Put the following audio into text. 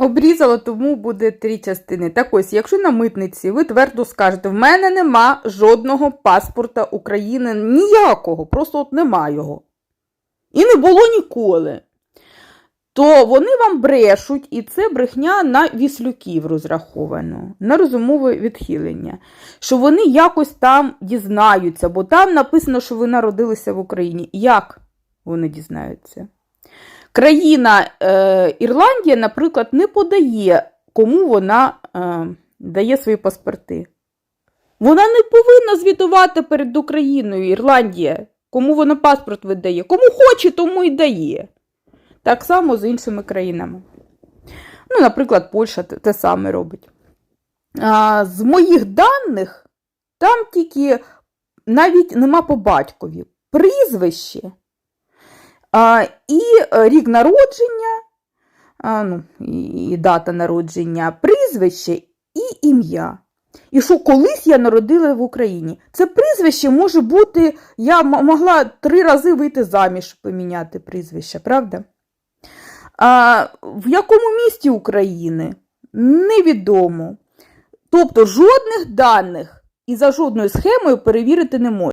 Обрізала, тому буде три частини. Так ось, якщо на митниці ви твердо скажете, в мене нема жодного паспорта України, ніякого, просто от нема його. І не було ніколи. То вони вам брешуть, і це брехня на віслюків розраховано, на розумове відхилення. Що вони якось там дізнаються, бо там написано, що ви народилися в Україні. Як вони дізнаються? Країна е, Ірландія, наприклад, не подає, кому вона е, дає свої паспорти. Вона не повинна звітувати перед Україною, Ірландія, кому вона паспорт видає. Кому хоче, тому і дає. Так само з іншими країнами. Ну, наприклад, Польща те, саме робить. А, з моїх даних там тільки навіть нема по батькові. Прізвище і е, рік народження, ну, і, дата народження, прізвище і ім'я. І що колись я народила в Україні. Це прізвище може бути, я могла три рази вийти заміж, поміняти прізвище, правда? А, в якому місті України? Невідомо. Тобто жодних даних і за жодною схемою перевірити не можна.